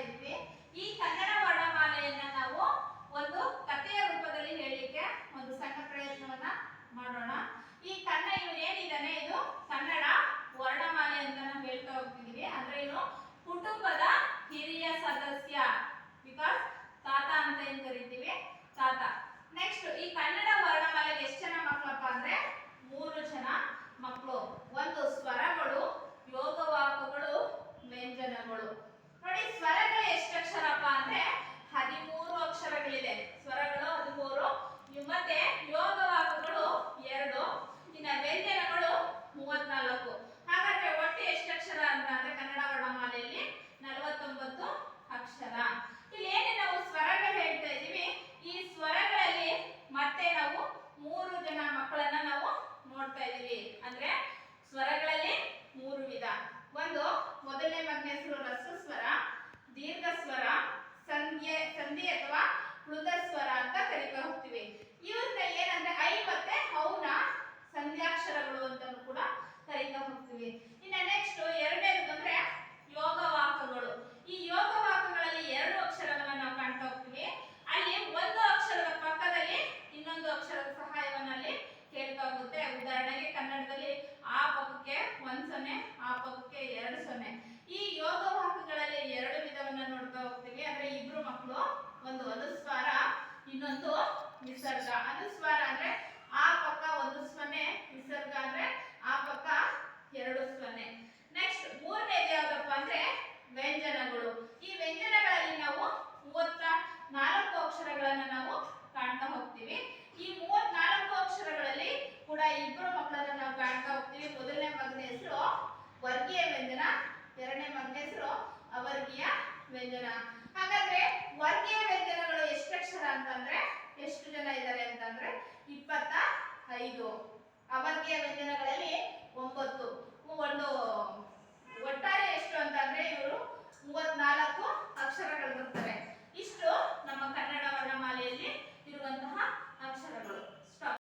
ಇದ್ವಿ. ಈ ಕನ್ನಡ ವರ್ಣಮಾಲೆಯನ್ನ ನಾವು ಒಂದು ಕಥೆಯ ರೂಪದಲ್ಲಿ ಹೇಳಲಿಕ್ಕೆ ಒಂದು ಸಣ್ಣ ಪ್ರಯತ್ನವನ್ನ ಮಾಡೋಣ. ಈ ಕನ್ನ ಇವು ಇದು ಕನ್ನಡ ವರ್ಣಮಾಲೆ ಅಂತ ನಾವು ಹೇಳ್ತಾ ಹೋಗ್ತಿದೀವಿ. ಅಂದ್ರೆ ಇದು ಕುಟುಂಬದ ಹಿರಿಯ ಸದಸ್ಯ ಮತ್ತೆ ನಾವು ಮೂರು ಜನ ಮಕ್ಕಳನ್ನ ನಾವು ನೋಡ್ತಾ ಇದ್ದೀವಿ. ಅಂದ್ರೆ ಸ್ವರಗಳಲ್ಲಿ ಮೂರು ವಿಧ. ಒಂದು ಮೊದಲನೇ ಮಗ್ನೇಶ್ವರ ವಿಸರ್ಗ ಅನುಸ್ವಾರ ಅಂದ್ರೆ ಆ ಪಕ್ಕ ಒಂದು ಸೊನ್ನೆ ವಿಸರ್ಗ ಅಂದ್ರೆ ಆ ಪಕ್ಕ ಎರಡು ಸೊನ್ನೆ ನೆಕ್ಸ್ಟ್ ಮೂರನೇದು ಯಾವ್ದಪ್ಪ ಅಂದ್ರೆ ವ್ಯಂಜನಗಳು. ಈ ವ್ಯಂಜನಗಳಲ್ಲಿ ನಾವು ಮೂವತ್ತ ನಾಲ್ಕು ಅಕ್ಷರಗಳನ್ನ ನಾವು ಕಾಣ್ತಾ ಹೋಗ್ತೀವಿ. ಈ ಮೂವತ್ ನಾಲ್ಕು ಅಕ್ಷರಗಳಲ್ಲಿ ಕೂಡ ಇಬ್ಬರು ಮಕ್ಕಳನ್ನ ನಾವು ಕಾಣ್ತಾ ಹೋಗ್ತೀವಿ. ಮೊದಲನೇ ಮಗನ ಹೆಸರು ವರ್ಗೀಯ ವ್ಯಂಜನ, ಎರಡನೇ ಮಗನ ಹೆಸರು ಅವರ್ಗೀಯ ವ್ಯಂಜನ. ಐದು. ಅವರ್ಗೀಯ ವ್ಯಂಜನಗಳಲ್ಲಿ ಒಂಬತ್ತು. ಒಂದು ಒಟ್ಟಾರೆ